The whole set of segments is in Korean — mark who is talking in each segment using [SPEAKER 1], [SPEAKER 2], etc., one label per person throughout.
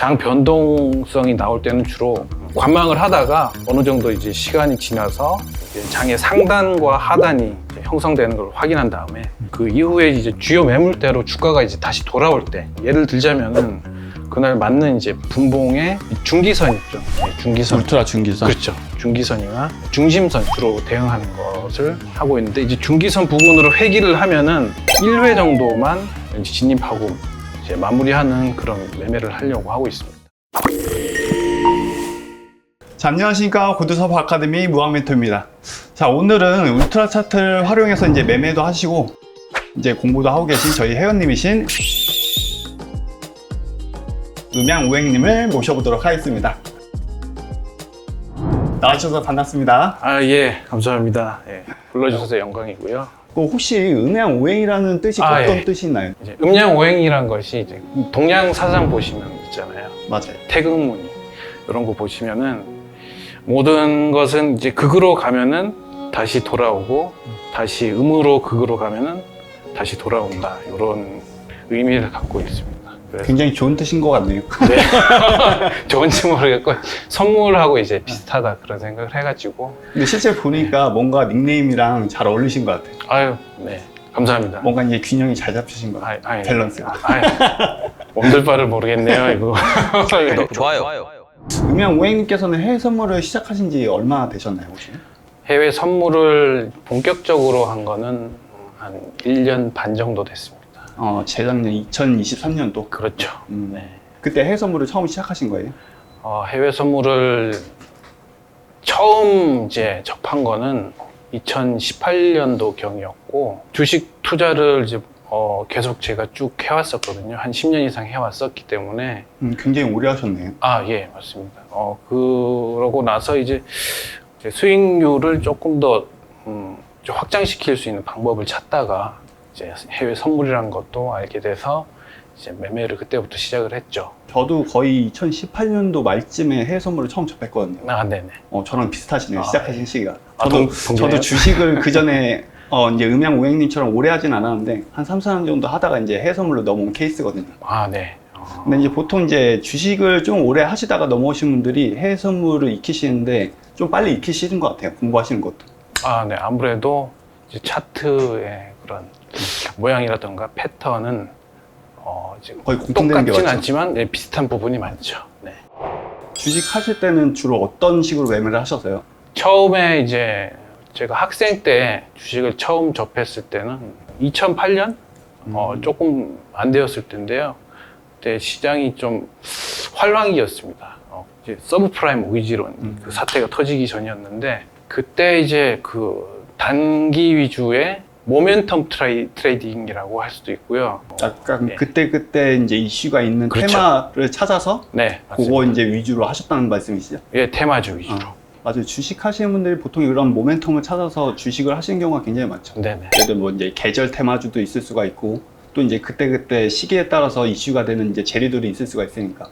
[SPEAKER 1] 장 변동성이 나올 때는 주로 관망을 하다가 어느 정도 이제 시간이 지나서 이제 장의 상단과 하단이 이제 형성되는 걸 확인한 다음에 그 이후에 이제 주요 매물대로 주가가 이제 다시 돌아올 때 예를 들자면은 그날 맞는 이제 분봉의 중기선 있죠. 네, 중기선.
[SPEAKER 2] 울트라 중기선.
[SPEAKER 1] 그렇죠. 중기선이나 중심선 주로 대응하는 것을 하고 있는데 이제 중기선 부분으로 회기를 하면은 1회 정도만 이제 진입하고 이제 마무리하는 그런 매매를 하려고 하고 있습니다.
[SPEAKER 2] 자, 안녕하십니까. 고두섭 아카데미 무학 멘토입니다. 자, 오늘은 울트라 차트를 활용해서 이제 매매도 하시고 이제 공부도 하고 계신 저희 회원님이신 음양 우행님을 모셔보도록 하겠습니다. 나와주셔서 반갑습니다.
[SPEAKER 1] 아, 예. 감사합니다. 예. 불러주셔서 영광이고요.
[SPEAKER 2] 그 혹시 음양우행이라는 뜻이
[SPEAKER 1] 아,
[SPEAKER 2] 어떤
[SPEAKER 1] 예.
[SPEAKER 2] 뜻이 있나요?
[SPEAKER 1] 이제 음양오행이란 것이 이제 동양 사상 보시면 있잖아요.
[SPEAKER 2] 맞아요.
[SPEAKER 1] 태극무늬 이런 거 보시면은 모든 것은 이제 극으로 가면은 다시 돌아오고 다시 음으로 극으로 가면은 다시 돌아온다 이런 의미를 갖고 있습니다. 그래서
[SPEAKER 2] 굉장히 좋은 뜻인 것 같네요.
[SPEAKER 1] 네. 좋은지 모르겠고 선물하고 이제 비슷하다 그런 생각을 해가지고
[SPEAKER 2] 근데 실제 보니까 뭔가 닉네임이랑 잘 어울리신 것 같아요.
[SPEAKER 1] 아유 네 감사합니다.
[SPEAKER 2] 뭔가 이제 균형이 잘 잡히신 것 같아요.
[SPEAKER 1] 아이, 아이,
[SPEAKER 2] 밸런스가.
[SPEAKER 1] 아이, 몸둘 바를 모르겠네요 이거.
[SPEAKER 3] 좋아요.
[SPEAKER 2] 음양우행님께서는 해외 선물을 시작하신 지 얼마나 되셨나요, 혹시?
[SPEAKER 1] 해외 선물을 본격적으로 한 거는 한 1년 반 정도 됐습니다.
[SPEAKER 2] 어, 재작년 2023년도.
[SPEAKER 1] 그렇죠.
[SPEAKER 2] 음,
[SPEAKER 1] 네.
[SPEAKER 2] 그때 해외 선물을 처음 시작하신 거예요?
[SPEAKER 1] 어, 해외 선물을 처음 이제 접한 거는 2018년도 경이었고 주식 투자를 이제 어, 계속 제가 쭉 해왔었거든요. 한 10년 이상 해왔었기 때문에
[SPEAKER 2] 음, 굉장히 오래 하셨네요.
[SPEAKER 1] 아, 예, 맞습니다. 어, 그러고 나서 이제 수익률을 조금 더 음, 좀 확장시킬 수 있는 방법을 찾다가 이제 해외 선물이라는 것도 알게 돼서 이제 매매를 그때부터 시작을 했죠.
[SPEAKER 2] 저도 거의 2018년도 말쯤에 해외 선물을 처음 접했거든요.
[SPEAKER 1] 아, 네네.
[SPEAKER 2] 어, 저랑 비슷하시네요.
[SPEAKER 1] 아,
[SPEAKER 2] 시작하신 시기가.
[SPEAKER 1] 아,
[SPEAKER 2] 저도,
[SPEAKER 1] 동-?
[SPEAKER 2] 저도 주식을 그 전에 어, 이제 음양우행님처럼 오래 하진 않았는데 한 3, 4년 정도 하다가 이제 해외 선물로 넘어온 케이스거든요.
[SPEAKER 1] 아, 네. 어,
[SPEAKER 2] 근데 이제 보통 이제 주식을 좀 오래 하시다가 넘어오신 분들이 해외 선물을 익히시는데 좀 빨리 익히시는 것 같아요. 공부하시는 것도.
[SPEAKER 1] 아, 네. 아무래도 이제 차트의 그런 모양이라던가 패턴은 어, 이제
[SPEAKER 2] 거의 공통되는 게
[SPEAKER 1] 똑같진
[SPEAKER 2] 맞죠.
[SPEAKER 1] 않지만 예, 비슷한 부분이 많죠. 네.
[SPEAKER 2] 주식 하실 때는 주로 어떤 식으로 매매를 하셨어요?
[SPEAKER 1] 처음에 이제 제가 학생 때 주식을 처음 접했을 때는 2008년 어,
[SPEAKER 2] 음.
[SPEAKER 1] 조금 안 되었을 텐데요. 그때 시장이 좀 활황이었습니다. 어, 이제 서브프라임 위지론
[SPEAKER 2] 음.
[SPEAKER 1] 그 사태가 터지기 전이었는데 그때 이제 그 단기 위주의 모멘텀 트레이, 트레이딩이라고 할 수도 있고요. 어,
[SPEAKER 2] 약간
[SPEAKER 1] 네.
[SPEAKER 2] 그때 그때 이제 이슈가 있는
[SPEAKER 1] 그렇죠.
[SPEAKER 2] 테마를 찾아서
[SPEAKER 1] 네,
[SPEAKER 2] 그거
[SPEAKER 1] 맞습니다.
[SPEAKER 2] 이제 위주로 하셨다는 말씀이시죠?
[SPEAKER 1] 예, 테마주 위주로.
[SPEAKER 2] 어. 맞아요. 주식 하시는 분들이 보통 이런 모멘텀을 찾아서 주식을 하시는 경우가 굉장히 많죠.
[SPEAKER 1] 네네.
[SPEAKER 2] 예를 들어 뭐 이제 계절 테마주도 있을 수가 있고 또 이제 그때 그때 시기에 따라서 이슈가 되는 이제 재료들이 있을 수가 있으니까.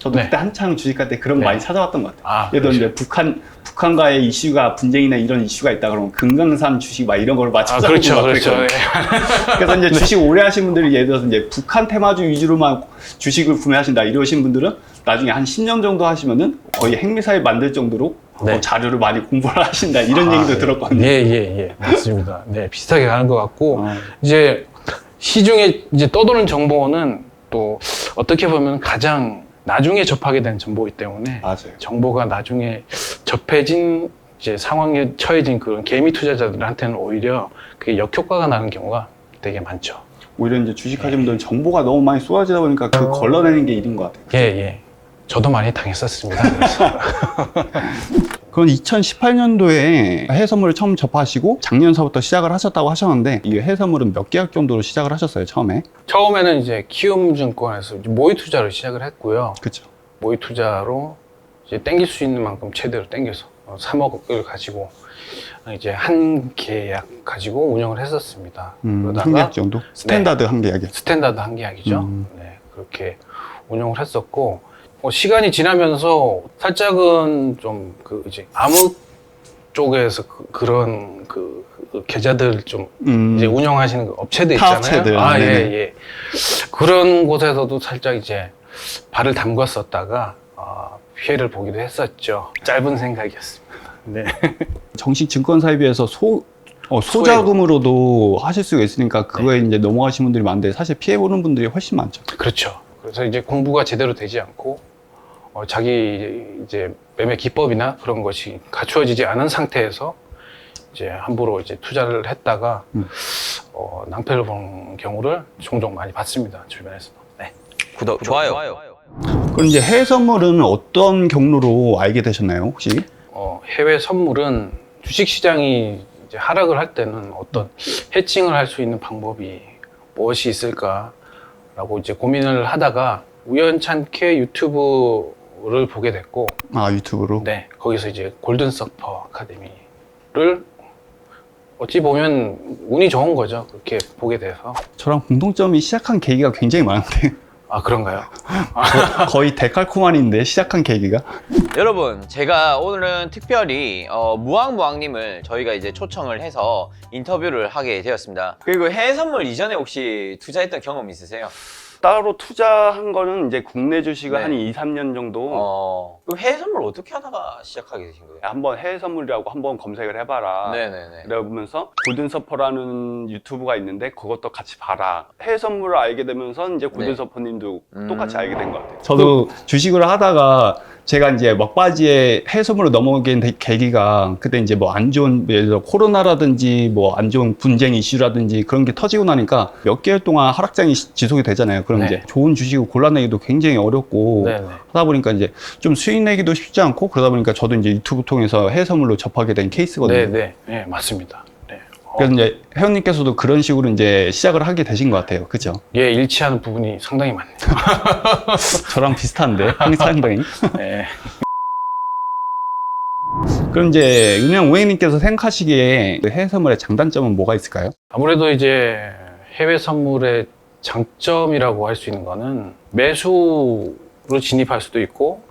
[SPEAKER 2] 저도
[SPEAKER 1] 네.
[SPEAKER 2] 그때 한창 주식할 때 그런 거
[SPEAKER 1] 네.
[SPEAKER 2] 많이 찾아왔던 것 같아요.
[SPEAKER 1] 아,
[SPEAKER 2] 예를 들어. 이제 북한 북한과의 이슈가 분쟁이나 이런 이슈가 있다 그러면 금강산 주식 막 이런 거를 막
[SPEAKER 1] 아,
[SPEAKER 2] 찾아보고
[SPEAKER 1] 그렇죠,
[SPEAKER 2] 막
[SPEAKER 1] 그렇죠. 예.
[SPEAKER 2] 그래서 이제 주식 오래 하신 분들이 예를 들어서 이제 북한 테마주 위주로만 주식을 구매하신다 이러신 분들은 나중에 한 10년 정도 하시면은 거의 핵미사일 만들 정도로
[SPEAKER 1] 네.
[SPEAKER 2] 어, 자료를 많이 공부를 하신다 이런
[SPEAKER 1] 아,
[SPEAKER 2] 얘기도
[SPEAKER 1] 예.
[SPEAKER 2] 들었거든요.
[SPEAKER 1] 예, 예, 예. 맞습니다. 네, 비슷하게 가는 것 같고,
[SPEAKER 2] 어,
[SPEAKER 1] 이제 시중에 이제 떠도는 정보는 또 어떻게 보면 가장 나중에 접하게 된 정보이기 때문에
[SPEAKER 2] 맞아요.
[SPEAKER 1] 정보가 나중에 접해진 이제 상황에 처해진 그런 개미 투자자들한테는 오히려 그게 역효과가 나는 경우가 되게 많죠.
[SPEAKER 2] 오히려 이제 주식하시는 분들은 정보가 너무 많이 쏟아지다 보니까 그 걸러내는 게 일인 것 같아요.
[SPEAKER 1] 예, 예. 저도 많이 당했었습니다. 그래서.
[SPEAKER 2] 그럼 2018년도에 해외선물을 처음 접하시고 작년서부터 시작을 하셨다고 하셨는데 이 해외선물은 몇 계약 정도로 시작을 하셨어요 처음에?
[SPEAKER 1] 처음에는 이제 키움증권에서 모의 투자를 시작을 했고요.
[SPEAKER 2] 그렇죠.
[SPEAKER 1] 모의 투자로 이제 땡길 수 있는 만큼 최대로 땡겨서 어, 3억을 가지고 이제 한 계약 가지고 운영을 했었습니다.
[SPEAKER 2] 음, 한
[SPEAKER 1] 그러다가
[SPEAKER 2] 계약 정도? 스탠다드 한 계약이요.
[SPEAKER 1] 스탠다드 한 계약이죠.
[SPEAKER 2] 음.
[SPEAKER 1] 네, 그렇게 운영을 했었고 어, 시간이 지나면서 살짝은 좀 그 이제 암흑 쪽에서 그, 런 그, 그 계좌들 좀
[SPEAKER 2] 음,
[SPEAKER 1] 이제 운영하시는 그 업체들 있잖아요. 아, 예,
[SPEAKER 2] 네네.
[SPEAKER 1] 예. 그런 곳에서도 살짝 이제 발을 담궜었다가 어, 피해를 보기도 했었죠. 짧은 생각이었습니다. 네.
[SPEAKER 2] 정식 증권사에 비해서 소, 어, 소자금으로도 하실 수가 있으니까 그거에 이제 넘어가신 분들이 많은데 사실 피해 보는 분들이 훨씬 많죠.
[SPEAKER 1] 그렇죠. 그래서 이제 공부가 제대로 되지 않고 어, 자기 이제 매매 기법이나 그런 것이 갖추어지지 않은 상태에서 이제 함부로 이제 투자를 했다가
[SPEAKER 2] 음.
[SPEAKER 1] 어, 낭패를 본 경우를 종종 많이 봤습니다. 주변에서. 네.
[SPEAKER 3] 구독, 좋아요.
[SPEAKER 2] 그럼 이제 해외 선물은 어떤 경로로 알게 되셨나요, 혹시?
[SPEAKER 1] 어, 해외 선물은 주식 시장이 이제 하락을 할 때는 어떤 해칭을 할 수 있는 방법이 무엇이 있을까라고 이제 고민을 하다가 우연찮게 유튜브 를 보게 됐고,
[SPEAKER 2] 아, 유튜브로?
[SPEAKER 1] 네, 거기서 이제 골든 서퍼 아카데미를 어찌 보면 운이 좋은 거죠. 그렇게 보게 돼서.
[SPEAKER 2] 저랑 공통점이 시작한 계기가 굉장히 많은데
[SPEAKER 1] 아, 그런가요?
[SPEAKER 2] 거의 데칼코마니인데 시작한 계기가
[SPEAKER 3] 여러분, 제가 오늘은 특별히 어, 무왕무왕님을 저희가 이제 초청을 해서 인터뷰를 하게 되었습니다. 그리고 해외 선물 이전에 혹시 투자했던 경험 있으세요?
[SPEAKER 4] 따로 투자한 거는 이제 국내 주식을
[SPEAKER 3] 네.
[SPEAKER 4] 한 2, 3년 정도
[SPEAKER 3] 어, 그 해외 선물 어떻게 하다가 시작하게 되신 거예요?
[SPEAKER 4] 한번 해외 선물이라고 한번 검색을 해봐라.
[SPEAKER 3] 네네네.
[SPEAKER 4] 그러면서 골든서퍼라는 유튜브가 있는데 그것도 같이 봐라. 해외 선물을 알게 되면서 이제 골든서퍼님도
[SPEAKER 3] 음.
[SPEAKER 4] 똑같이 알게 된 것 같아요.
[SPEAKER 2] 저도 주식을 하다가 제가 이제 막바지에 선물로 넘어오게 된 계기가 그때 이제 뭐 안 좋은 예를 들어 코로나라든지 뭐 안 좋은 분쟁 이슈라든지 그런 게 터지고 나니까 몇 개월 동안 하락장이 시- 지속이 되잖아요. 그럼
[SPEAKER 1] 네.
[SPEAKER 2] 이제 좋은 주식을 골라내기도 굉장히 어렵고
[SPEAKER 1] 네, 네.
[SPEAKER 2] 하다 보니까 이제 좀 수익 내기도 쉽지 않고 그러다 보니까 저도 이제 유튜브 통해서 선물로 접하게 된 케이스거든요.
[SPEAKER 1] 네, 네. 네, 맞습니다.
[SPEAKER 2] 그래서 이제 회원님께서도 그런 식으로 이제 시작을 하게 되신 것 같아요. 그죠?
[SPEAKER 1] 예, 일치하는 부분이 상당히 많네요.
[SPEAKER 2] 저랑 비슷한데, 상당히.
[SPEAKER 1] 네.
[SPEAKER 2] 그럼 이제 은영 우행님께서 생각하시기에 해외 선물의 장단점은 뭐가 있을까요?
[SPEAKER 1] 아무래도 이제 해외 선물의 장점이라고 할 수 있는 거는 매수로 진입할 수도 있고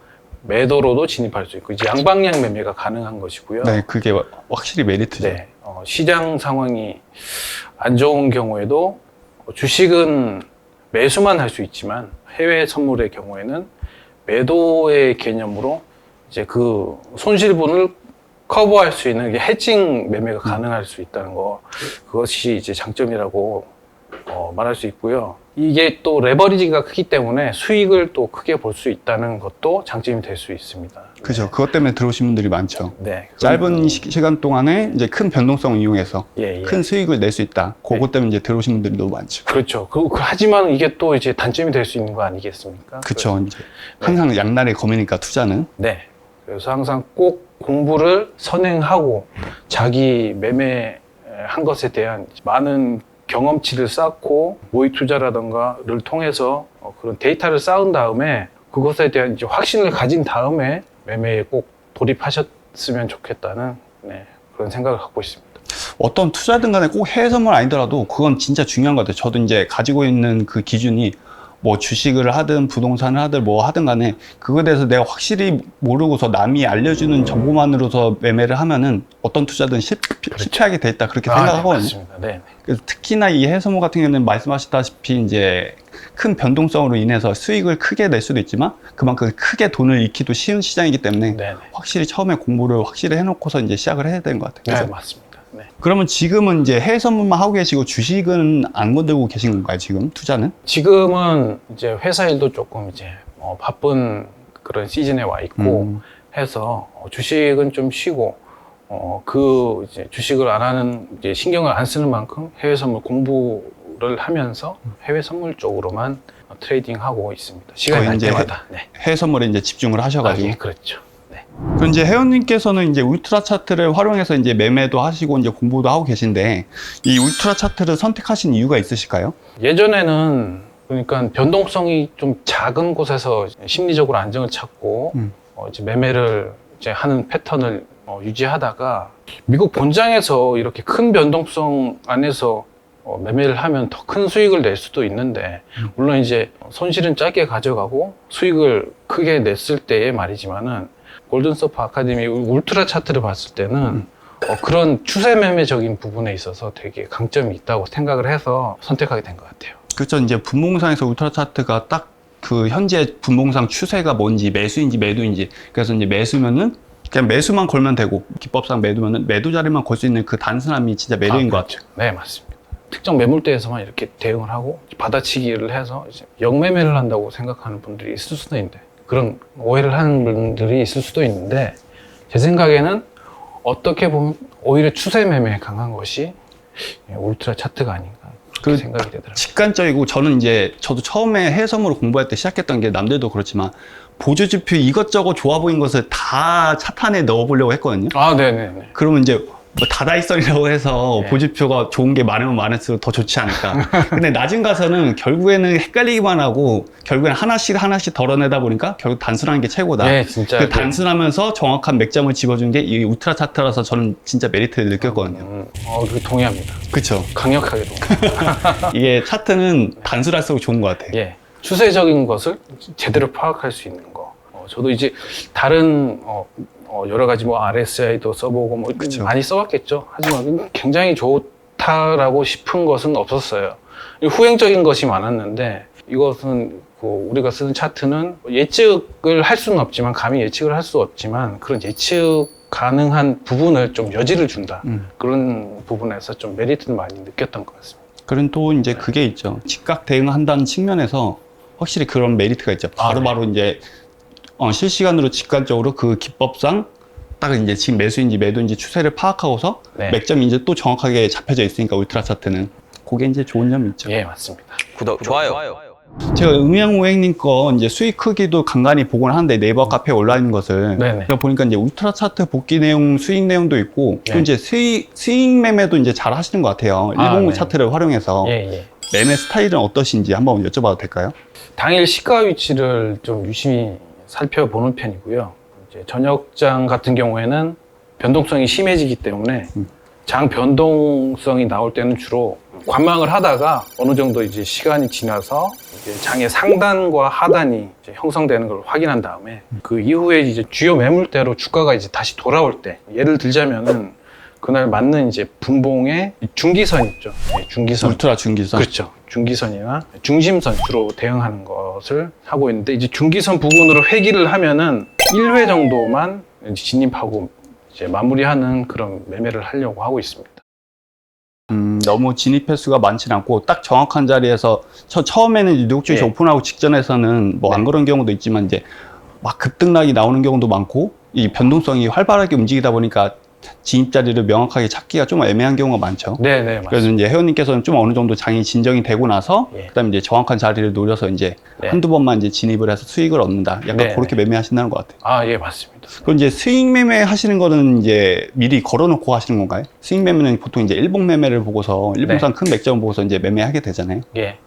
[SPEAKER 1] 매도로도 진입할 수 있고 이제 양방향 매매가 가능한 것이고요.
[SPEAKER 2] 네, 그게 확실히 메리트죠.
[SPEAKER 1] 네, 어, 시장 상황이 안 좋은 경우에도 주식은 매수만 할 수 있지만 해외 선물의 경우에는 매도의 개념으로 이제 그 손실분을 커버할 수 있는 게 해칭 매매가 가능할 수 있다는 거 그것이 이제 장점이라고 어, 말할 수 있고요. 이게 또 레버리지가 크기 때문에 수익을 또 크게 볼 수 있다는 것도 장점이 될 수 있습니다.
[SPEAKER 2] 그죠. 그것 때문에 들어오신 분들이 많죠.
[SPEAKER 1] 네.
[SPEAKER 2] 짧은 시, 시간 동안에 이제 큰 변동성을 이용해서
[SPEAKER 1] 예, 예.
[SPEAKER 2] 큰 수익을 낼 수 있다. 그것 때문에 이제 들어오신 분들이 너무 많죠.
[SPEAKER 1] 그렇죠. 그, 그- 하지만 이게 또 이제 단점이 될 수 있는 거 아니겠습니까?
[SPEAKER 2] 그쵸. 이제 항상 양날의 검이니까 투자는.
[SPEAKER 1] 네. 그래서 항상 꼭 공부를 선행하고 자기 매매 한 것에 대한 많은 경험치를 쌓고 모의 투자라던가를 통해서 어, 그런 데이터를 쌓은 다음에 그것에 대한 이제 확신을 가진 다음에 매매에 꼭 돌입하셨으면 좋겠다는 네, 그런 생각을 갖고 있습니다.
[SPEAKER 2] 어떤 투자든 간에 꼭 해외 선물 아니더라도 그건 진짜 중요한 것 같아요. 저도 이제 가지고 있는 그 기준이 뭐 주식을 하든 부동산을 하든 뭐 하든 간에 그거에 대해서 내가 확실히 모르고서 남이 알려주는 정보만으로서 매매를 하면은 어떤 투자든 실, 실패하게 돼 있다 그렇게
[SPEAKER 1] 아, 네,
[SPEAKER 2] 생각하거든요.
[SPEAKER 1] 맞습니다. 네, 네.
[SPEAKER 2] 그래서 특히나 이 선물 같은 경우는 말씀하셨다시피 이제 큰 변동성으로 인해서 수익을 크게 낼 수도 있지만 그만큼 크게 돈을 잃기도 쉬운 시장이기 때문에
[SPEAKER 1] 네, 네.
[SPEAKER 2] 확실히 처음에 공부를 확실히 해놓고서 이제 시작을 해야 되는 것 같아요.
[SPEAKER 1] 네, 맞습니다. 네.
[SPEAKER 2] 그러면 지금은 이제 해외 선물만 하고 계시고 주식은 안 건들고 계신 건가요, 지금 투자는?
[SPEAKER 1] 지금은 이제 회사 일도 조금 이제 어, 바쁜 그런 시즌에 와 있고
[SPEAKER 2] 음.
[SPEAKER 1] 해서 어, 주식은 좀 쉬고 어, 그 이제 주식을 안 하는 이제 신경을 안 쓰는 만큼 해외 선물 공부를 하면서 해외 선물 쪽으로만 어, 트레이딩 하고 있습니다. 시간이
[SPEAKER 2] 거의
[SPEAKER 1] 날
[SPEAKER 2] 이제
[SPEAKER 1] 때마다. 네.
[SPEAKER 2] 해외 선물에 이제 집중을
[SPEAKER 1] 아,
[SPEAKER 2] 하셔가지고.
[SPEAKER 1] 예, 그렇죠. 네.
[SPEAKER 2] 그럼 이제 회원님께서는 이제 울트라 차트를 활용해서 이제 매매도 하시고 이제 공부도 하고 계신데 이 울트라 차트를 선택하신 이유가 있으실까요?
[SPEAKER 1] 예전에는 그러니까 변동성이 좀 작은 곳에서 심리적으로 안정을 찾고
[SPEAKER 2] 음.
[SPEAKER 1] 어, 이제 매매를 이제 하는 패턴을 어, 유지하다가 미국 본장에서 이렇게 큰 변동성 안에서 어, 매매를 하면 더 큰 수익을 낼 수도 있는데 물론 이제 손실은 짧게 가져가고 수익을 크게 냈을 때의 말이지만은 골든 서프 아카데미 울트라 차트를 봤을 때는 어, 그런 추세 매매적인 부분에 있어서 되게 강점이 있다고 생각을 해서 선택하게 된 것 같아요.
[SPEAKER 2] 그렇죠. 이제 분봉상에서 울트라 차트가 딱 그 현재 분봉상 추세가 뭔지 매수인지 매도인지 그래서 이제 매수면은 그냥 매수만 걸면 되고 기법상 매도면은 매도 자리만 걸 수 있는 그 단순함이 진짜 매력인
[SPEAKER 1] 아,
[SPEAKER 2] 것
[SPEAKER 1] 그렇죠.
[SPEAKER 2] 같아요.
[SPEAKER 1] 네, 맞습니다. 특정 매물대에서만 이렇게 대응을 하고 받아치기를 해서 역매매를 한다고 생각하는 분들이 있을 수도 있는데 그런 오해를 하는 분들이 있을 수도 있는데 제 생각에는 어떻게 보면 오히려 추세 매매에 강한 것이 울트라 차트가 아닌가 그 생각이 되더라고요.
[SPEAKER 2] 직관적이고 저는 이제 저도 처음에 해섬으로 공부할 때 시작했던 게 남들도 그렇지만 보조 지표 이것저것 좋아 보인 것을 다 차탄에 넣어보려고 했거든요.
[SPEAKER 1] 아, 네, 네, 네.
[SPEAKER 2] 그러면 이제 뭐 다다익선이라고 해서
[SPEAKER 1] 네.
[SPEAKER 2] 보지표가 좋은 게 많으면 많을수록 더 좋지 않을까. 근데 나중 가서는 결국에는 헷갈리기만 하고 결국엔 하나씩 하나씩 덜어내다 보니까 결국 단순한 게 최고다.
[SPEAKER 1] 네, 진짜.
[SPEAKER 2] 그 단순하면서 정확한 맥점을 집어준 게이 울트라 차트라서 저는 진짜 메리트를 느꼈거든요.
[SPEAKER 1] 음, 어, 그 동의합니다.
[SPEAKER 2] 그쵸.
[SPEAKER 1] 강력하게 동의합니다.
[SPEAKER 2] 이게 차트는 단순할수록 좋은 것 같아요.
[SPEAKER 1] 예, 추세적인 것을 제대로 파악할 수 있는 거. 어, 저도 이제 다른 어, 어, 여러 가지 뭐 RSI도 써보고 뭐
[SPEAKER 2] 그쵸.
[SPEAKER 1] 많이 써봤겠죠. 하지만 굉장히 좋다라고 싶은 것은 없었어요. 후행적인 것이 많았는데 이것은 그 우리가 쓰는 차트는 예측을 할 수는 없지만 감히 예측을 할 수 없지만 그런 예측 가능한 부분을 좀 여지를 준다.
[SPEAKER 2] 음.
[SPEAKER 1] 그런 부분에서 좀 메리트를 많이 느꼈던 것 같습니다.
[SPEAKER 2] 그런 또 이제 그게 있죠. 즉각 대응한다는 측면에서 확실히 그런 메리트가 있죠.
[SPEAKER 1] 아,
[SPEAKER 2] 바로바로 이제 어, 실시간으로 직관적으로 그 기법상 딱 이제 지금 매수인지 매도인지 추세를 파악하고서
[SPEAKER 1] 네.
[SPEAKER 2] 맥점이 이제 또 정확하게 잡혀져 있으니까 울트라 차트는 그게 이제 좋은 점이 있죠.
[SPEAKER 1] 예, 맞습니다.
[SPEAKER 3] 구독, 좋아요.
[SPEAKER 2] 제가 음양오행님 거 이제 수익 크기도 간간히 보곤 하는데 네이버 카페에 올라 있는 것을
[SPEAKER 1] 네네.
[SPEAKER 2] 제가 보니까 이제 울트라 차트 복귀 내용 수익 내용도 있고 또
[SPEAKER 1] 네.
[SPEAKER 2] 이제 수익 수익 매매도 이제 잘 하시는 것 같아요.
[SPEAKER 1] 아,
[SPEAKER 2] 일봉
[SPEAKER 1] 네.
[SPEAKER 2] 차트를 활용해서
[SPEAKER 1] 예, 예.
[SPEAKER 2] 매매 스타일은 어떠신지 한번 여쭤봐도 될까요?
[SPEAKER 1] 당일 시가 위치를 좀 유심히 살펴보는 편이고요. 이제 저녁장 같은 경우에는 변동성이 심해지기 때문에
[SPEAKER 2] 음.
[SPEAKER 1] 장 변동성이 나올 때는 주로 관망을 하다가 어느 정도 이제 시간이 지나서 이제 장의 상단과 하단이 이제 형성되는 걸 확인한 다음에 그 이후에 이제 주요 매물대로 주가가 이제 다시 돌아올 때 예를 들자면은 그날 맞는 이제 분봉의 중기선 있죠. 네, 중기선.
[SPEAKER 2] 울트라 중기선.
[SPEAKER 1] 그렇죠. 중기선이나 중심선 주로 대응하는 것을 하고 있는데 이제 중기선 부분으로 회귀를 하면은 1회 정도만 진입하고 이제 마무리하는 그런 매매를 하려고 하고 있습니다.
[SPEAKER 2] 음, 너무 진입 횟수가 많지는 않고 딱 정확한 자리에서 처, 처음에는 뉴욕 증시
[SPEAKER 1] 예.
[SPEAKER 2] 오픈하고 직전에서는 뭐안
[SPEAKER 1] 네.
[SPEAKER 2] 그런 경우도 있지만 이제 막 급등락이 나오는 경우도 많고 이 변동성이 활발하게 움직이다 보니까 진입 자리를 명확하게 찾기가 좀 애매한 경우가 많죠.
[SPEAKER 1] 네, 네, 맞습니다.
[SPEAKER 2] 그래서 이제 회원님께서는 좀 어느 정도 장이 진정이 되고 나서
[SPEAKER 1] 예.
[SPEAKER 2] 그다음에 이제 정확한 자리를 노려서 이제
[SPEAKER 1] 네.
[SPEAKER 2] 한두 번만 이제 진입을 해서 수익을 얻는다. 약간
[SPEAKER 1] 네,
[SPEAKER 2] 그렇게 매매하신다는 것 같아요.
[SPEAKER 1] 아, 예, 맞습니다.
[SPEAKER 2] 그럼 이제 수익 매매 하시는 거는 이제 미리 걸어놓고 하시는 건가요? 수익 매매는 보통 이제 일봉 매매를 보고서 일봉상 큰 맥점 보고서 이제 매매하게 되잖아요.
[SPEAKER 1] 예.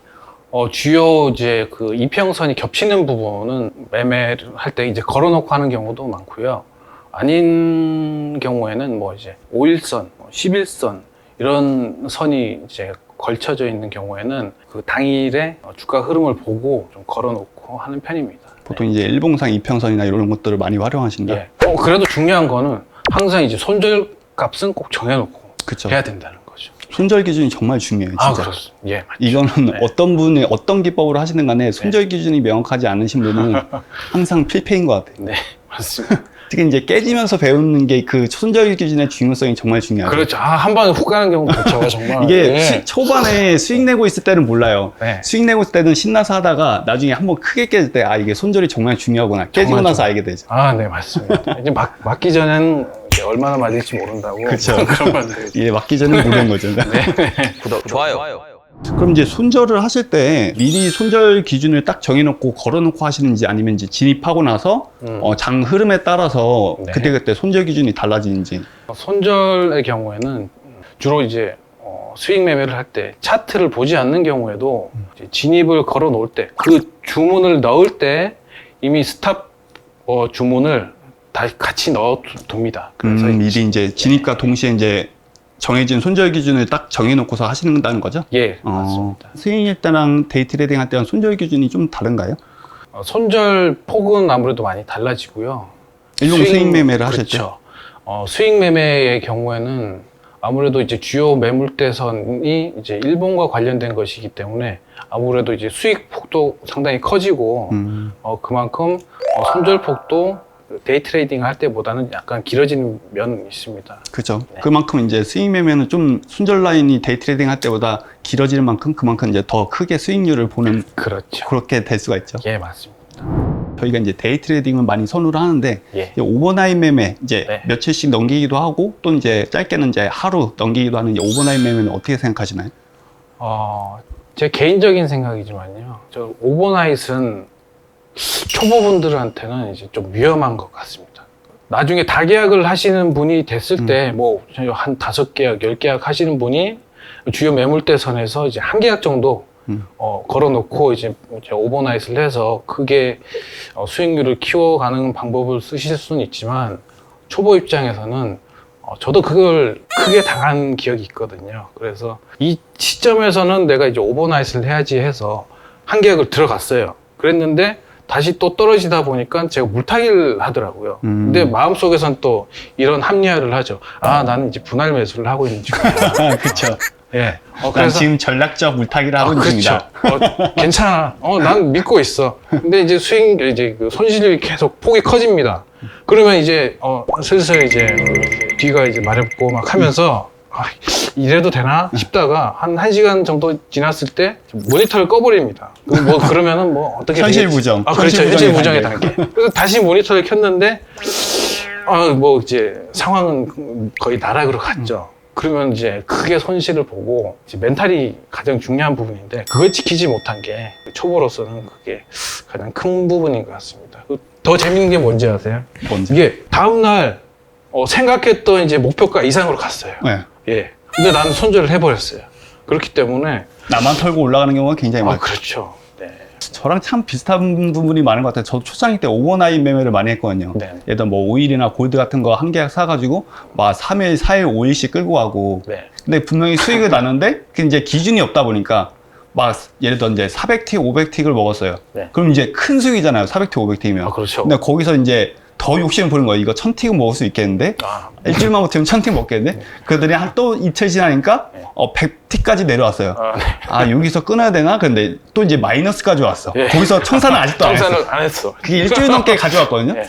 [SPEAKER 1] 어, 주요 이제 그 이평선이 겹치는 부분은 매매를 할 때 이제 걸어놓고 하는 경우도 많고요. 아닌 경우에는 뭐 이제 5일선, 11선 이런 선이 이제 걸쳐져 있는 경우에는 그 당일의 어, 주가 흐름을 보고 좀 걸어놓고 하는 편입니다.
[SPEAKER 2] 보통 이제 일봉상 이평선이나 이런 것들을 많이 활용하신다.
[SPEAKER 1] 예. 어, 그래도 중요한 거는 항상 이제 손절 값은 꼭 정해놓고
[SPEAKER 2] 그렇죠.
[SPEAKER 1] 해야 된다는 거죠.
[SPEAKER 2] 손절 기준이 정말 중요해요. 진짜.
[SPEAKER 1] 아, 그렇습니다. 예, 맞죠.
[SPEAKER 2] 이거는
[SPEAKER 1] 네.
[SPEAKER 2] 어떤 분이 어떤 기법으로 하시는 간에 손절 기준이 명확하지 않으신 분은 항상 필패인 것 같아요.
[SPEAKER 1] 네, 맞습니다.
[SPEAKER 2] 특히 이제 깨지면서 배우는 게 그 손절 기준의 중요성이 정말 중요하죠.
[SPEAKER 1] 그렇죠. 아, 한 방에 훅 가는 경우 많죠, 정말.
[SPEAKER 2] 이게
[SPEAKER 1] 예.
[SPEAKER 2] 수- 초반에 수익 내고 있을 때는 몰라요.
[SPEAKER 1] 네.
[SPEAKER 2] 수익 내고 있을 때는 신나서 하다가 나중에 한번 크게 깨질 때 아 이게 손절이 정말 중요하구나 깨지고
[SPEAKER 1] 정말
[SPEAKER 2] 나서
[SPEAKER 1] 좀-
[SPEAKER 2] 알게 되죠.
[SPEAKER 1] 아, 네, 맞습니다. 이제 막, 맞기 전엔 이제 얼마나 맞을지 모른다고.
[SPEAKER 2] 그쵸.
[SPEAKER 1] 그런 말들.
[SPEAKER 2] 이게 맞기 전에 모르는 거죠.
[SPEAKER 3] 구독, 좋아요.
[SPEAKER 2] 그럼 이제 손절을 하실 때 미리 손절 기준을 딱 정해놓고 걸어놓고 하시는지 아니면 이제 진입하고 나서
[SPEAKER 1] 음.
[SPEAKER 2] 어, 장 흐름에 따라서
[SPEAKER 1] 네.
[SPEAKER 2] 그때그때 손절 기준이 달라지는지
[SPEAKER 1] 손절의 경우에는 주로 이제 어, 수익 매매를 할 때 차트를 보지 않는 경우에도 이제 진입을 걸어 놓을 때 그 주문을 넣을 때 이미 스탑 어, 주문을 다 같이 넣어 둡니다. 그래서
[SPEAKER 2] 음, 미리 이제 진입과 동시에 이제 정해진 손절 기준을 딱 정해놓고서 하시는다는 거죠?
[SPEAKER 1] 예,
[SPEAKER 2] 어,
[SPEAKER 1] 맞습니다.
[SPEAKER 2] 수익일 때랑 데이 트레이딩 할 때랑 손절 기준이 좀 다른가요?
[SPEAKER 1] 어, 손절 폭은 아무래도 많이 달라지고요.
[SPEAKER 2] 일용 수익 매매를?
[SPEAKER 1] 그렇죠. 어, 수익 매매의 경우에는 아무래도 이제 주요 매물대선이 이제 일본과 관련된 것이기 때문에 아무래도 이제 수익 폭도 상당히 커지고
[SPEAKER 2] 음.
[SPEAKER 1] 어, 그만큼 어, 손절 폭도 데이 트레이딩 할 때보다는 약간 길어지는 면이 있습니다.
[SPEAKER 2] 그죠.
[SPEAKER 1] 네.
[SPEAKER 2] 그만큼 이제 수익 매매는 좀 순절 라인이 데이 트레이딩 할 때보다 길어지는 만큼 그만큼 이제 더 크게 수익률을 보는
[SPEAKER 1] 그렇죠.
[SPEAKER 2] 그렇게 될 수가 있죠.
[SPEAKER 1] 예, 맞습니다.
[SPEAKER 2] 저희가 이제 데이 트레이딩은 많이 선호를 하는데
[SPEAKER 1] 예.
[SPEAKER 2] 이제 오버나잇 매매 이제
[SPEAKER 1] 네.
[SPEAKER 2] 며칠씩 넘기기도 하고 또 이제 짧게는 이제 하루 넘기기도 하는 이제 오버나잇 매매는 어떻게 생각하시나요?
[SPEAKER 1] 어, 제 개인적인 생각이지만요. 저 오버나잇은 초보분들한테는 이제 좀 위험한 것 같습니다. 나중에 다계약을 하시는 분이 됐을 때, 뭐, 한 다섯 계약, 열 계약 하시는 분이 주요 매물대 선에서 이제 한 계약 정도
[SPEAKER 2] 음.
[SPEAKER 1] 어, 걸어놓고 이제 이제 오버나잇을 해서 크게 어, 수익률을 키워가는 방법을 쓰실 수는 있지만 초보 입장에서는 어, 저도 그걸 크게 당한 기억이 있거든요. 그래서 이 시점에서는 내가 이제 오버나잇을 해야지 해서 한 계약을 들어갔어요. 그랬는데 다시 또 떨어지다 보니까 제가 물타기를 하더라고요.
[SPEAKER 2] 음.
[SPEAKER 1] 근데 마음속에선 또 이런 합리화를 하죠. 아, 나는 이제 분할 매수를 하고 있는 중이야.
[SPEAKER 2] 그렇죠.
[SPEAKER 1] 예. 어,
[SPEAKER 2] 난 지금 전략적 물타기를 하고
[SPEAKER 1] 아,
[SPEAKER 2] 있는
[SPEAKER 1] 그렇죠.
[SPEAKER 2] 중이다.
[SPEAKER 1] 어, 괜찮아. 어, 난 믿고 있어. 근데 이제 수익, 이제 그 손실이 계속 폭이 커집니다. 그러면 이제, 어, 슬슬 이제 뒤가 이제 마렵고 막 하면서, 아, 이래도 되나 싶다가 한 1시간 정도 지났을 때 모니터를 꺼버립니다. 그럼 뭐, 그러면은 뭐, 어떻게.
[SPEAKER 2] 현실
[SPEAKER 1] 되겠지?
[SPEAKER 2] 부정.
[SPEAKER 1] 아, 그렇죠.
[SPEAKER 2] 현실 부정의
[SPEAKER 1] 단계. 그래서 다시 모니터를 켰는데, 아, 뭐 이제 상황은 거의 나락으로 갔죠. 그러면 이제 크게 손실을 보고 이제 멘탈이 가장 중요한 부분인데 그걸 지키지 못한 게 초보로서는 그게 가장 큰 부분인 것 같습니다. 그더 재밌는 게 뭔지 아세요?
[SPEAKER 2] 뭔지.
[SPEAKER 1] 이게 다음날 어, 생각했던 이제 목표가 이상으로 갔어요.
[SPEAKER 2] 네.
[SPEAKER 1] 예. 근데 나는 손절을 해버렸어요. 그렇기 때문에
[SPEAKER 2] 나만 털고 올라가는 경우가 굉장히
[SPEAKER 1] 아
[SPEAKER 2] 많아요.
[SPEAKER 1] 그렇죠. 네.
[SPEAKER 2] 저랑 참 비슷한 부분이 많은 것 같아요. 저도 초창기 때 오버나잇 매매를 많이 했거든요.
[SPEAKER 1] 네.
[SPEAKER 2] 예를 들어 뭐 오일이나 골드 같은 거한 계약 사가지고 막 3일, 4일, 5일씩 끌고 가고
[SPEAKER 1] 네.
[SPEAKER 2] 근데 분명히 수익을 나는데 그 이제 기준이 없다 보니까 막 예를 들어 이제 400틱, 500틱을 먹었어요.
[SPEAKER 1] 네.
[SPEAKER 2] 그럼 이제 큰 수익이잖아요. 400틱, 500틱이면.
[SPEAKER 1] 아 그렇죠.
[SPEAKER 2] 근데 거기서 이제 더 욕심을 부린 거예요. 이거 1000틱은 먹을 수 있겠는데?
[SPEAKER 1] 아,
[SPEAKER 2] 일주일만 버티면 1000틱 먹겠는데? 그러더니 한또 이틀 지나니까
[SPEAKER 1] 네.
[SPEAKER 2] 어, 100틱까지 내려왔어요.
[SPEAKER 1] 아, 네.
[SPEAKER 2] 아, 여기서 끊어야 되나? 근데 또 이제 마이너스까지 왔어.
[SPEAKER 1] 예.
[SPEAKER 2] 거기서 청산은 아직도 안 했어.
[SPEAKER 1] 청산을 안 했어.
[SPEAKER 2] 그게 일주일 넘게 가져왔거든요.
[SPEAKER 1] 네.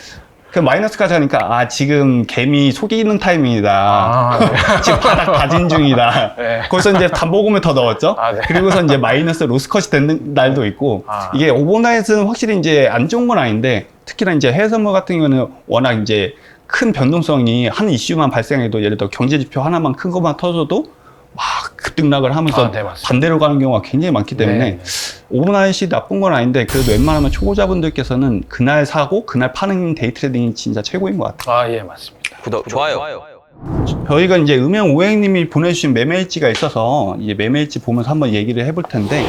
[SPEAKER 2] 그 마이너스까지 하니까 아 지금 개미 속이는 타이밍이다.
[SPEAKER 1] 아, 네.
[SPEAKER 2] 지금 바닥 다진 중이다.
[SPEAKER 1] 네.
[SPEAKER 2] 거기서 이제 담보금을 더 넣었죠.
[SPEAKER 1] 아, 네.
[SPEAKER 2] 그리고서 이제 마이너스 로스컷이 되는 날도 있고
[SPEAKER 1] 아.
[SPEAKER 2] 이게 오버나잇은 확실히 이제 안 좋은 건 아닌데 특히나 이제 해외 선물 같은 경우는 워낙 이제 큰 변동성이 한 이슈만 발생해도 예를 들어 경제 지표 하나만 큰 것만 터져도 막 급등락을 하면서
[SPEAKER 1] 아, 네.
[SPEAKER 2] 반대로 가는 경우가 굉장히 많기 때문에
[SPEAKER 1] 네, 네.
[SPEAKER 2] 오버나잇이 나쁜 건 아닌데 그래도 웬만하면 초보자분들께서는 그날 사고 그날 파는 데이 트레이딩이 진짜 최고인 것 같아요.
[SPEAKER 1] 아, 예, 맞습니다.
[SPEAKER 3] 구독, 좋아요.
[SPEAKER 2] 저희가 이제 음영 오행님이 보내주신 매매일지가 있어서 이제 매매일지 보면서 한번 얘기를 해볼 텐데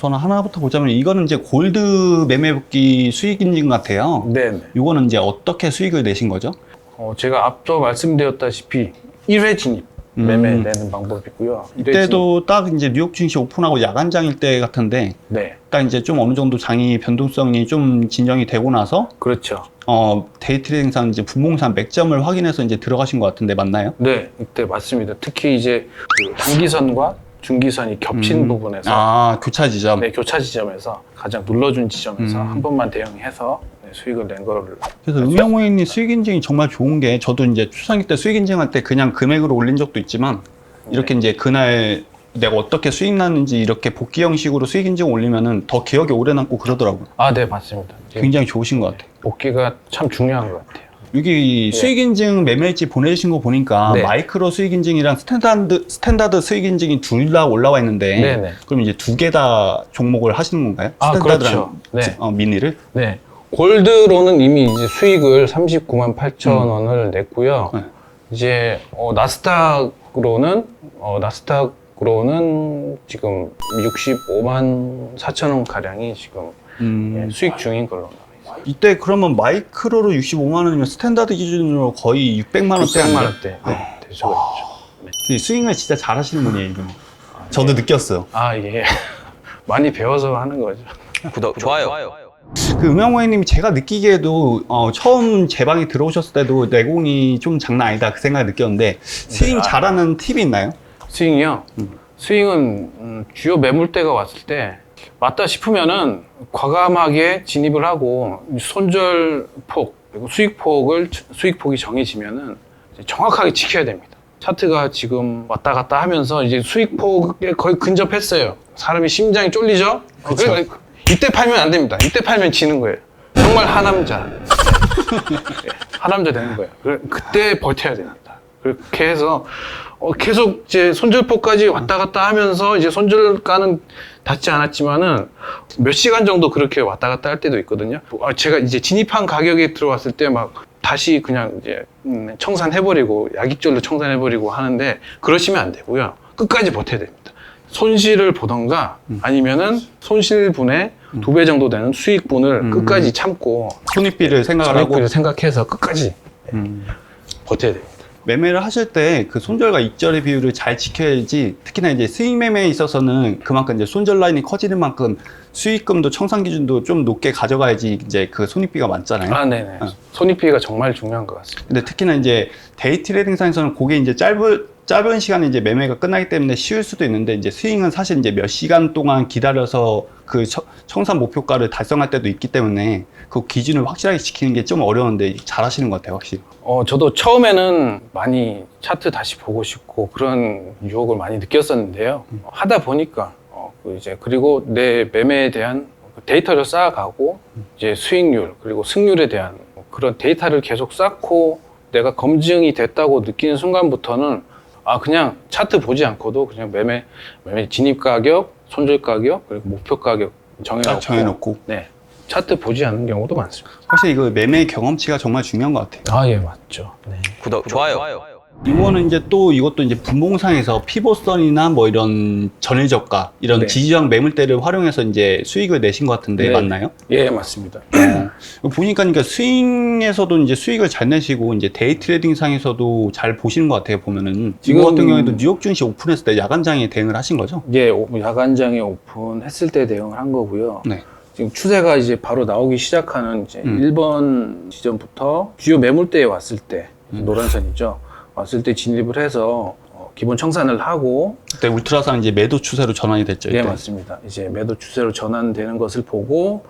[SPEAKER 2] 우선 하나부터 보자면 이거는 이제 골드 매매복귀 수익 인증 같아요.
[SPEAKER 1] 네, 네.
[SPEAKER 2] 이거는 이제 어떻게 수익을 내신 거죠?
[SPEAKER 1] 어, 제가 앞서 말씀드렸다시피 1회 진입
[SPEAKER 2] 음.
[SPEAKER 1] 매매 내는 방법이고요.
[SPEAKER 2] 이때도 딱 이제 뉴욕 증시 오픈하고 야간장일 때 같은데.
[SPEAKER 1] 네,
[SPEAKER 2] 딱 이제 좀 어느 정도 장이 변동성이 좀 진정이 되고 나서
[SPEAKER 1] 그렇죠.
[SPEAKER 2] 어 데이 트레이딩상 이제 분봉상 맥점을 확인해서 이제 들어가신 것 같은데 맞나요?
[SPEAKER 1] 네, 이때 맞습니다. 특히 이제 그 단기선과 중기선이 겹친
[SPEAKER 2] 음.
[SPEAKER 1] 부분에서
[SPEAKER 2] 아 교차 지점.
[SPEAKER 1] 네, 교차 지점에서 가장 눌러준 지점에서
[SPEAKER 2] 음.
[SPEAKER 1] 한 번만 대응해서 네, 수익을 낸 거를
[SPEAKER 2] 그래서 음영호인이 수익 인증이 정말 좋은 게 저도 이제 추상기 때 수익 인증할 때 그냥 금액으로 올린 적도 있지만 이렇게 이제 그날 내가 어떻게 수익 났는지 이렇게 복귀 형식으로 수익 인증 올리면은 더 기억에 오래 남고 그러더라고요.
[SPEAKER 1] 아, 네, 맞습니다.
[SPEAKER 2] 굉장히 좋으신 것 같아요.
[SPEAKER 1] 복귀가 참 중요한 것 같아요.
[SPEAKER 2] 여기 수익 인증 매매일지 보내주신 거 보니까
[SPEAKER 1] 네.
[SPEAKER 2] 마이크로 수익 인증이랑 스탠다드 스탠다드 수익 인증이 둘 다 올라와 있는데
[SPEAKER 1] 네, 네.
[SPEAKER 2] 그럼 이제 두 개 다 종목을 하시는 건가요?
[SPEAKER 1] 아,
[SPEAKER 2] 스탠다드랑
[SPEAKER 1] 그렇죠. 네.
[SPEAKER 2] 어, 미니를?
[SPEAKER 1] 네. 골드로는 이미 이제 수익을 39만 8천 원을 냈고요.
[SPEAKER 2] 네.
[SPEAKER 1] 이제 어, 나스닥으로는 어, 나스닥으로는 지금 65만 4천 원 가량이 지금
[SPEAKER 2] 음.
[SPEAKER 1] 예, 수익 중인 걸로.
[SPEAKER 2] 이때 그러면 마이크로로 65만 원이면 스탠다드 기준으로 거의 600만 원대
[SPEAKER 1] 600만
[SPEAKER 2] 아니에요?
[SPEAKER 1] 원대 네, 될 수가 있죠.
[SPEAKER 2] 이 스윙을 진짜 잘하시는 분이에요, 이분. 저도 느꼈어요.
[SPEAKER 1] 아 이게 많이 배워서 하는 거죠.
[SPEAKER 3] 구독, 좋아요.
[SPEAKER 2] 그 음영호행님이 제가 느끼기에도 어, 처음 제 방에 들어오셨을 때도 내공이 좀 장난 아니다 그 생각 느꼈는데 스윙
[SPEAKER 1] 아.
[SPEAKER 2] 잘하는 팁이 있나요?
[SPEAKER 1] 스윙이요. 스윙은 음, 주요 매물대가 왔을 때 맞다 싶으면은 과감하게 진입을 하고 손절폭 그리고 수익폭을 수익폭이 정해지면은 정확하게 지켜야 됩니다. 차트가 지금 왔다 갔다 하면서 이제 수익폭에 거의 근접했어요. 사람이 심장이 쫄리죠?
[SPEAKER 2] 그쵸.
[SPEAKER 1] 그러니까 이때 팔면 안 됩니다. 이때 팔면 지는 거예요. 정말 하남자. 예, 하남자 되는 거예요. 그때 버텨야 됩니다. 그렇게 해서 어, 계속 이제 손절폭까지 왔다 갔다 하면서 이제 손절 가는 닿지 않았지만은 몇 시간 정도 그렇게 왔다 갔다 할 때도 있거든요. 아, 제가 이제 진입한 가격에 들어왔을 때 막 다시 그냥 이제 음, 청산해버리고 약익절로 청산해버리고 하는데 그러시면 안 되고요. 끝까지 버텨야 됩니다. 손실을 보던가 아니면은 손실분의 두배 정도 되는 수익분을 끝까지 참고
[SPEAKER 2] 손익비를 생각을 하고
[SPEAKER 1] 전액비를 생각해서 끝까지
[SPEAKER 2] 음.
[SPEAKER 1] 버텨야 됩니다.
[SPEAKER 2] 매매를 하실 때 그 손절과 익절의 비율을 잘 지켜야지 특히나 이제 수익 매매에 있어서는 그만큼 이제 손절 라인이 커지는 만큼 수익금도 청산 기준도 좀 높게 가져가야지 이제 그 손익비가 많잖아요.
[SPEAKER 1] 아, 네네.
[SPEAKER 2] 어.
[SPEAKER 1] 손익비가 정말 중요한 것 같습니다.
[SPEAKER 2] 근데 특히나 이제 데이 트레이딩상에서는 그게 이제 짧은 짧은 시간에 이제 매매가 끝나기 때문에 쉬울 수도 있는데 이제 스윙은 사실 이제 몇 시간 동안 기다려서 그 청- 청산 목표가를 달성할 때도 있기 때문에 그 기준을 확실하게 지키는 게 좀 어려운데 잘 하시는 것 같아요, 확실히.
[SPEAKER 1] 어, 저도 처음에는 많이 차트 다시 보고 싶고 그런 유혹을 많이 느꼈었는데요. 어, 하다 보니까 어, 그 이제 그리고 내 매매에 대한 그 데이터를 쌓아가고 이제 수익률 그리고 승률에 대한 그런 데이터를 계속 쌓고 내가 검증이 됐다고 느끼는 순간부터는 아 그냥 차트 보지 않고도 그냥 매매 매매 진입 가격, 손절 가격 그리고 목표 가격 정해놓고
[SPEAKER 2] 딱 정해놓고.
[SPEAKER 1] 네 차트 보지 않는 경우도 많습니다.
[SPEAKER 2] 확실히 그 매매 경험치가 정말 중요한 것 같아요.
[SPEAKER 1] 아 예 맞죠. 네.
[SPEAKER 3] 구독, 좋아요.
[SPEAKER 2] 이거는 이제 또 이것도 이제 분봉상에서 피보선이나 뭐 이런 전일 저가 이런
[SPEAKER 1] 네.
[SPEAKER 2] 지지저항 매물대를 활용해서 이제 수익을 내신 것 같은데
[SPEAKER 1] 네.
[SPEAKER 2] 맞나요?
[SPEAKER 1] 예 맞습니다.
[SPEAKER 2] 어, 보니까 그러니까 스윙에서도 이제 수익을 잘 내시고 이제 데이 트레이딩 상에서도 잘 보시는 것 같아요 보면은 지금
[SPEAKER 1] 지금-
[SPEAKER 2] 같은 경우에도 뉴욕 증시 오픈했을 때 야간장에 대응을 하신 거죠?
[SPEAKER 1] 예, 오- 야간장에 오픈했을 때 대응을 한 거고요.
[SPEAKER 2] 네.
[SPEAKER 1] 지금 추세가 이제 바로 나오기 시작하는 이제
[SPEAKER 2] 음.
[SPEAKER 1] 1번 지점부터 주요 매물대에 왔을 때 노란선이죠. 왔을 때 진입을 해서 어, 기본 청산을 하고
[SPEAKER 2] 그때 울트라상 이제 매도 추세로 전환이 됐죠.
[SPEAKER 1] 예
[SPEAKER 2] 이때.
[SPEAKER 1] 맞습니다. 이제 매도 추세로 전환되는 것을 보고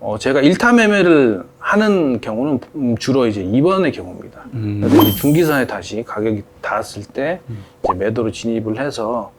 [SPEAKER 1] 어, 제가 일타 매매를 하는 경우는 음, 주로 이제 2번의 경우입니다.
[SPEAKER 2] 음.
[SPEAKER 1] 그래서 이제 중기선에 다시 가격이 닿았을 때 이제 매도로 진입을 해서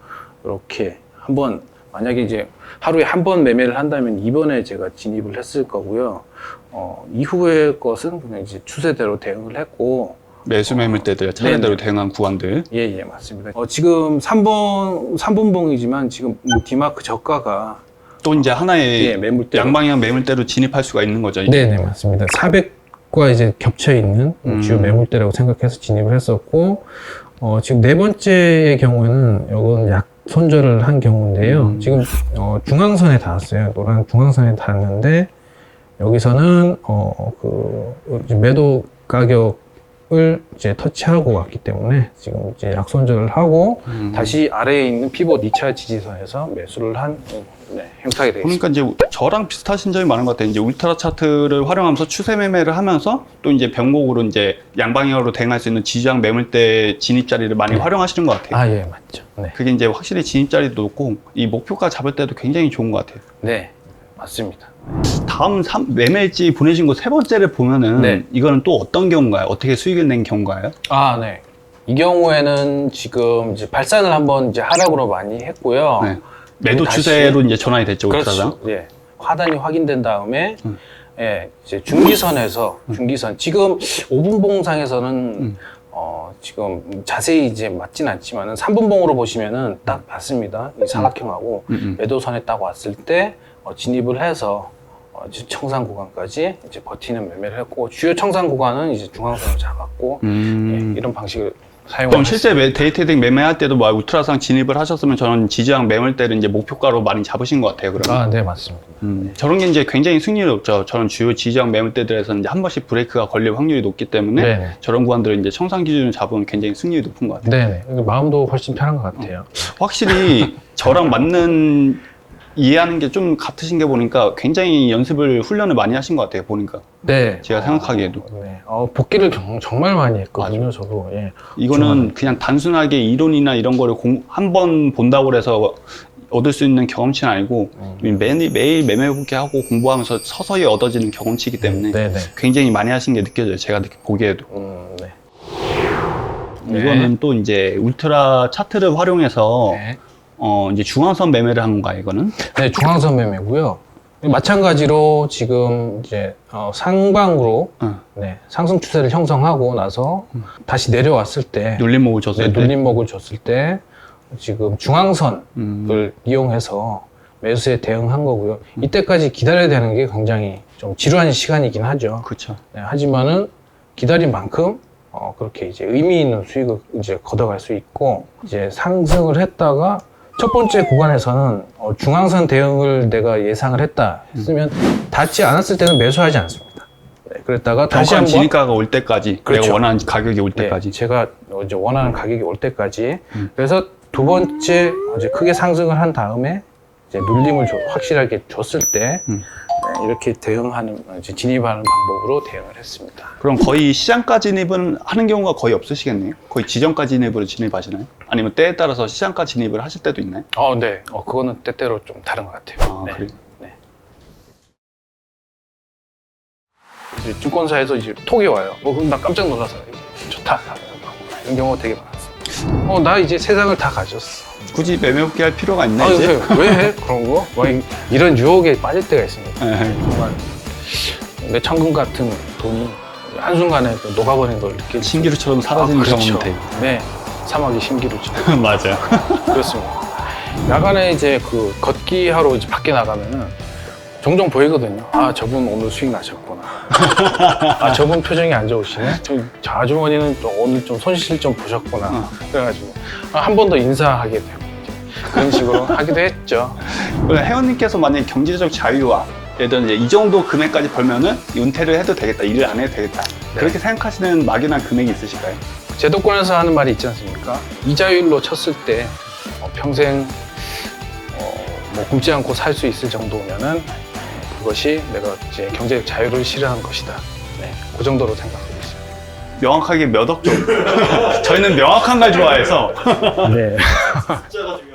[SPEAKER 1] 이렇게 한번 만약에 이제 하루에 한 번 매매를 한다면 이번에 제가 진입을 했을 거고요. 어, 이후의 것은 그냥 이제 추세대로 대응을 했고
[SPEAKER 2] 매수 매물대들 차례대로 대응한 구간들.
[SPEAKER 1] 예, 예, 맞습니다. 어, 지금 3번, 3분봉이지만 지금 디마크 저가가
[SPEAKER 2] 또 이제 하나의
[SPEAKER 1] 예, 매물대.
[SPEAKER 2] 양방향 매물대로 진입할 수가 있는 거죠. 이제.
[SPEAKER 1] 네, 네, 맞습니다. 400과 이제 겹쳐 있는
[SPEAKER 2] 음.
[SPEAKER 1] 주요 매물대라고 생각해서 진입을 했었고, 어, 지금 네 번째의 경우에는 이건 약 손절을 한 경우인데요.
[SPEAKER 2] 음.
[SPEAKER 1] 지금 어, 중앙선에 닿았어요. 노란 중앙선에 닿았는데 여기서는 어, 그 매도 가격 을 이제 터치하고 왔기 때문에 지금 이제 약 손절을 하고
[SPEAKER 2] 음.
[SPEAKER 1] 다시 아래에 있는 피봇 2차 지지선에서 매수를 한 어, 네, 행사가 되겠습니다.
[SPEAKER 2] 그러니까 이제 저랑 비슷하신 점이 많은 것 같아요. 이제 울트라 차트를 활용하면서 추세 매매를 하면서 또 이제 병목으로 이제 양방향으로 대응할 수 있는 지지장 매물대 진입 자리를 많이
[SPEAKER 1] 네.
[SPEAKER 2] 활용하시는 것 같아요.
[SPEAKER 1] 아, 예, 맞죠. 네.
[SPEAKER 2] 그게 이제 확실히 진입 자리도 높고 이 목표가 잡을 때도 굉장히 좋은 것 같아요.
[SPEAKER 1] 네, 맞습니다.
[SPEAKER 2] 다음 삼- 매매일지 보내신 거 세 번째를 보면은
[SPEAKER 1] 네.
[SPEAKER 2] 이거는 또 어떤 경우인가요? 어떻게 수익을 낸 경우인가요?
[SPEAKER 1] 아, 네. 이 경우에는 지금 이제 발산을 한번 이제 하락으로 많이 했고요.
[SPEAKER 2] 네. 매도
[SPEAKER 1] 다시-
[SPEAKER 2] 추세로 이제 전환이 됐죠.
[SPEAKER 1] 그렇죠. 예. 하단이 확인된 다음에
[SPEAKER 2] 음.
[SPEAKER 1] 예, 이제 중기선에서 중기선 지금 5분 봉상에서는
[SPEAKER 2] 음.
[SPEAKER 1] 어, 지금 자세히 이제 맞진 않지만은 3분 봉으로 보시면은 딱 맞습니다. 이 사각형하고
[SPEAKER 2] 음, 음.
[SPEAKER 1] 매도선에 딱 왔을 때 어, 진입을 해서 어, 청산 구간까지 이제 버티는 매매를 했고 주요 청산 구간은 이제 중앙선을 잡았고
[SPEAKER 2] 음.
[SPEAKER 1] 예, 이런 방식을 사용을
[SPEAKER 2] 그럼. 실제 매, 데이트딩 매매할 때도 뭐 울트라상 진입을 하셨으면 저는 지지장 매물대를 이제 목표가로 많이 잡으신 것 같아요, 그러면.
[SPEAKER 1] 아, 네, 맞습니다.
[SPEAKER 2] 음, 저런 게 이제 굉장히 승률이 높죠. 저는 주요 지지장 매물대들에서는 이제 한 번씩 브레이크가 걸릴 확률이 높기 때문에
[SPEAKER 1] 네네.
[SPEAKER 2] 저런 구간들은 이제 청산 기준을 잡으면 굉장히 승률이 높은 것 같아요.
[SPEAKER 1] 네네. 마음도 훨씬 편한 것 같아요.
[SPEAKER 2] 확실히 저랑 맞는 이해하는 게 좀 같으신 게 보니까 굉장히 연습을 훈련을 많이 하신 것 같아요. 보니까
[SPEAKER 1] 네.
[SPEAKER 2] 제가 생각하기에도
[SPEAKER 1] 네. 어, 복귀를 정, 정말 많이 했거든요, 저도. 예.
[SPEAKER 2] 이거는 그냥 단순하게 이론이나 이런 거를 한 번 본다고 해서 얻을 수 있는 경험치는 아니고
[SPEAKER 1] 음.
[SPEAKER 2] 매일 매일 매매복귀 하고 공부하면서 서서히 얻어지는 경험치이기 때문에
[SPEAKER 1] 네, 네.
[SPEAKER 2] 굉장히 많이 하신 게 느껴져요. 제가 느끼- 보기에도.
[SPEAKER 1] 음, 네. 네.
[SPEAKER 2] 이거는 또 이제 울트라 차트를 활용해서
[SPEAKER 1] 네.
[SPEAKER 2] 어 이제 중앙선 매매를 한 건가 이거는?
[SPEAKER 1] 네, 중앙선 매매고요. 마찬가지로 지금 이제 어, 상방으로
[SPEAKER 2] 어,
[SPEAKER 1] 네, 상승 추세를 형성하고 나서 다시 내려왔을 때
[SPEAKER 2] 눌림목을 줬을
[SPEAKER 1] 네,
[SPEAKER 2] 때.
[SPEAKER 1] 눌림목을 줬을 때 지금 중앙선을
[SPEAKER 2] 음,
[SPEAKER 1] 이용해서 매수에 대응한 거고요. 이때까지 기다려야 되는 게 굉장히 좀 지루한 시간이긴 하죠.
[SPEAKER 2] 그렇죠.
[SPEAKER 1] 네, 하지만은 기다린 만큼 어, 그렇게 이제 의미 있는 수익을 이제 걷어갈 수 있고 이제 상승을 했다가 첫 번째 구간에서는 어, 중앙선 대응을 내가 예상을 했다 했으면 닿지 않았을 때는 매수하지 않습니다. 네, 그랬다가 다시
[SPEAKER 2] 한
[SPEAKER 1] 한번
[SPEAKER 2] 진입가가 올 때까지
[SPEAKER 1] 그렇죠.
[SPEAKER 2] 내가 원하는 가격이 올
[SPEAKER 1] 네,
[SPEAKER 2] 때까지.
[SPEAKER 1] 제가 이제 원하는 가격이 올 때까지
[SPEAKER 2] 음.
[SPEAKER 1] 그래서 두 번째 이제 크게 상승을 한 다음에 이제 눌림을 줘- 확실하게 줬을 때
[SPEAKER 2] 음.
[SPEAKER 1] 네, 이렇게 대응하는 진입하는 방법으로 대응을 했습니다.
[SPEAKER 2] 그럼 거의 시장가 진입은 하는 경우가 거의 없으시겠네요. 거의 지정가 진입으로 진입하시나요? 아니면 때에 따라서 시장가 진입을 하실 때도 있나요?
[SPEAKER 1] 어, 네. 어, 그거는 때때로 좀 다른 것 같아요.
[SPEAKER 2] 아,
[SPEAKER 1] 네.
[SPEAKER 2] 그래요?
[SPEAKER 1] 이제 증권사에서 이제 톡이 와요. 어, 그럼 나 깜짝 놀라서 좋다. 이런 경우가 되게 많았어. 어, 나 이제 세상을 다 가졌어.
[SPEAKER 2] 굳이 매매복귀 할 필요가 있나
[SPEAKER 1] 아,
[SPEAKER 2] 이제?
[SPEAKER 1] 왜 해? 그런 거? 막 이- 이런 유혹에 빠질 때가 있습니다.
[SPEAKER 2] 네.
[SPEAKER 1] 정말 내 천금 같은 돈이 한순간에 또 녹아버린 걸 느끼지.
[SPEAKER 2] 신기루처럼 사라지는. 경우는 되고.
[SPEAKER 1] 네. 사막이 신기루죠.
[SPEAKER 2] 맞아요.
[SPEAKER 1] 그렇습니다. 야간에 이제 그 걷기 하러 이제 밖에 나가면은 종종 보이거든요. 아, 저분 오늘 수익 나셨구나. 아, 저분 표정이 안 좋으시네. 저, 저 아주머니는 또 오늘 좀 손실 좀 보셨구나.
[SPEAKER 2] 어.
[SPEAKER 1] 그래가지고 아, 한번 더 인사하게 이제 그런 식으로 하기도 했죠.
[SPEAKER 2] 회원님께서 만약에 경제적 자유와 예를 들어 이제 이 정도 금액까지 벌면은 은퇴를 해도 되겠다, 일을 안 해도 되겠다. 그렇게 생각하시는 막연한 금액이 있으실까요?
[SPEAKER 1] 제도권에서 하는 말이 있지 않습니까? 이자율로 쳤을 때 어, 평생 어, 뭐 굶지 않고 살 수 있을 정도면은 그것이 내가 이제 경제적 자유를 실현한 것이다. 네, 그 정도로 생각하고 있습니다.
[SPEAKER 2] 명확하게 몇 억 정도. 저희는 명확한 걸 좋아해서
[SPEAKER 1] 네.
[SPEAKER 5] 숫자가 중요해요.